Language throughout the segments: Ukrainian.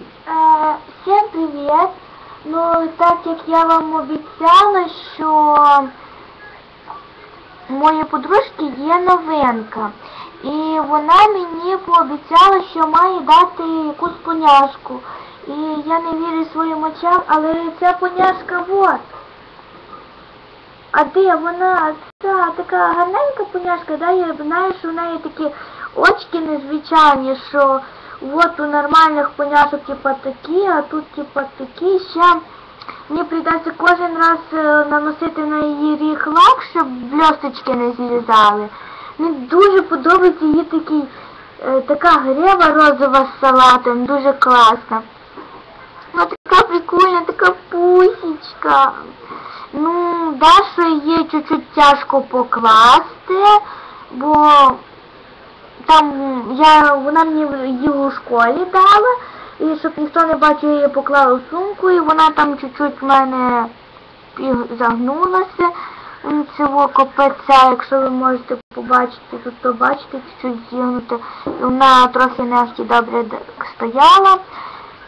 Е, всім привіт! Ну, так як я вам обіцяла, що у моєї подружки є новинка. І вона мені пообіцяла, що має дати якусь поняшку. І я не вірю своїм очам, але ця поняшка вот. А де вона? Ця така гарненька поняшка, да, я знаю, що в неї такі очки незвичайні, що от у нормальних поняшок типа такі, а тут типа такі. Ще мені прийдеться кожен раз наносити на її ріг лак, щоб бльосточки не злізали. Мені дуже подобається її такий, е, така грива розова з салатом, дуже класна. Вона така прикольна, така пусічка. Ну, Дашу її чуть-чуть тяжко покласти, бо там я, вона мені її у школі дала, і щоб ніхто не бачив, я її поклала в сумку, і вона там чуть-чуть в мене загнулася. Цього копеця, якщо ви можете побачити, тут то бачите, чуть-чуть зігнути. Вона трохи нехті добре стояла.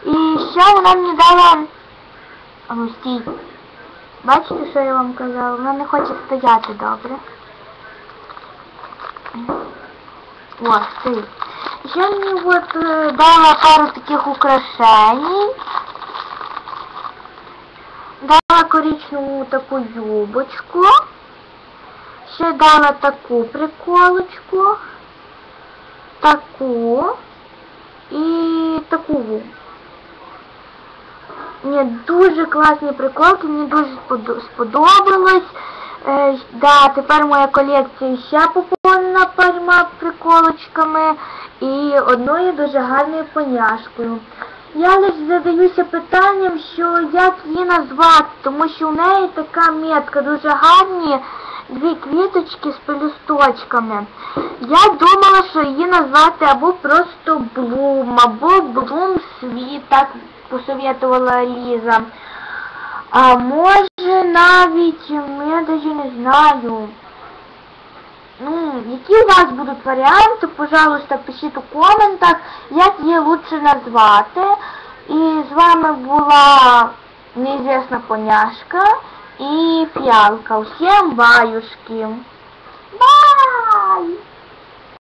І ще вона мені дала... Ну стій. Бачите, що я вам казала? Вона не хоче стояти добре. О, стоїть. Ще мені от е, дала пару таких украшень. Дала коричневу таку юбочку. Ще дала таку приколочку. Таку. І таку. Мені дуже класні приколки, мені дуже сподобалось. Е, да, тепер моя колекція ще поповнена парма приколочками і одною дуже гарною поняшкою. Я лише задаюся питанням, що як її назвати, тому що у неї така метка, дуже гарні дві квіточки з пелюсточками. Я думала, що її назвати або просто Блум, або Блум Світ, так посоветувала Ліза. А може навіть, я навіть не знаю. Ну, які у вас будуть варіанти, пожалуйста, пишіть у коментах, як її лучше назвати. І з вами була неізвісна поняшка і фіалка. Всім баюшки. Бай!